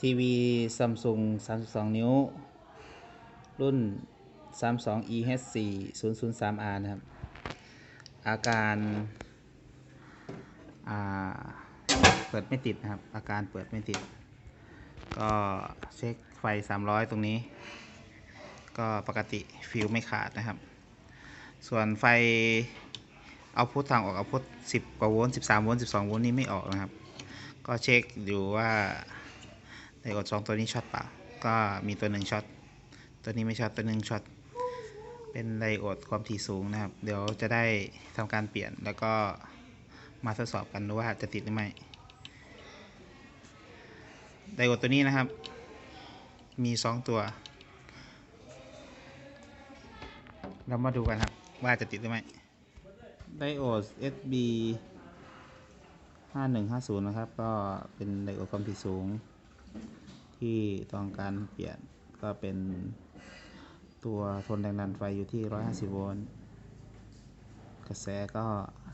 ทีวีซัมซุง32 นิ้ว รุ่น 32 EH4 003R นะครับ อาการาเปิดไม่ติดนะครับ อาการเปิดไม่ติด ก็เช็คไฟ 300 ตรงนี้ ก็ปกติฟิวไม่ขาดนะครับ ส่วนไฟเอาพุททางออกเอาพุท10 กว่าโวลต์13 โวลต์12 โวลต์นี่ไม่ออกนะครับ ก็เช็คอยู่ว่า ไดโอดสองตัวนี้ช็อตเปล่าก็มีตัวหนึ่งช็อตตัวนี้ไม่ช็อตตัวหนึ่งช็อตเป็นไดโอดความถี่สูงนะครับ เดี๋ยวจะได้ทำการเปลี่ยนแล้วก็มาทดสอบกันดูว่าจะติดหรือไม่ไดโอดตัวนี้นะครับ มีสองตัวเรามาดูกันครับว่าจะติดหรือไม่ไดโอด SB 5150 นะครับ ก็เป็นไดโอดความถี่สูง ที่ต้องการเปลี่ยนก็เป็นตัวทนแรงดันไฟอยู่ที่ 150 โวลต์ กระแสก็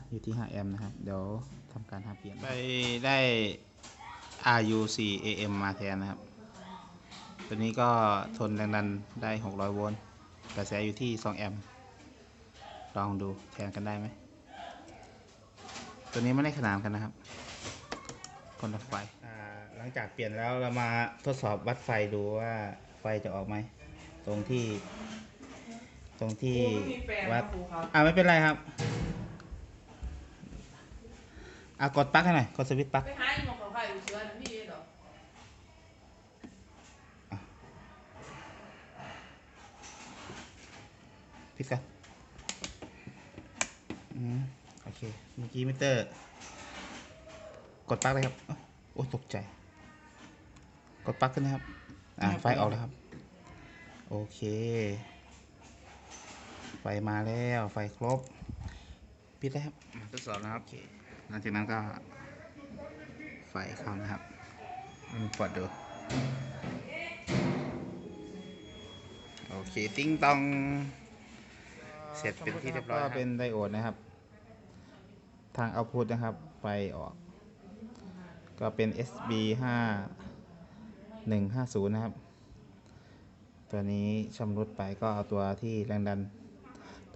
อยู่ที่ 5 แอมป์นะครับ เดี๋ยวทำการหาเปลี่ยน ไปได้ RU4 AM มาแทนนะครับ ตัวนี้ก็ทนแรงดันได้ 600 โวลต์ กระแสอยู่ที่ 2 แอมป์ ลองดูแทนกันได้ไหม ตัวนี้ไม่ได้ขนานกันนะครับคนละไฟ งจากเปลี่ยนแล้วเรามาทดสอบวัดไฟดูว่าไฟจะออกไหม ตรงที่ ตรงที่วัดอ่าไม่เป็นไรครับอะกดปลั๊กให้หน่อยกดสวิตช์ปลั๊กไปหาอีหมอเขาไข่อยู่เชื้อนะพี่เหรอพิดกันอืมโอเคเมื่อกี้มิเตอร์ กดปลั๊กเลยครับอ๊ะโอ้ยตกใจ กดปลั๊กขึ้นนะครับ อ่าไฟออกแล้วครับ โอเค ไฟมาแล้วไฟครบ ปิดแล้วครับมาทดสอบนะครับโอเคหลังจากนั้นก็ไฟเข้านะครับอืมเปิดดู โอเค ติ้งตอง เสร็จเป็นที่เรียบร้อยก็เป็นไดโอดนะครับ ทางเอาพุทนะครับ ไฟออก ก็เป็น SB 5 150 นะครับ ตัวนี้ชำรุดไปก็เอาตัวที่แรงดัน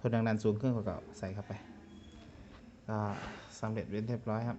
ทนแรงดันสูงขึ้นกว่าเก่าใส่เข้าไป ก็สำเร็จเป็นเรียบร้อยครับ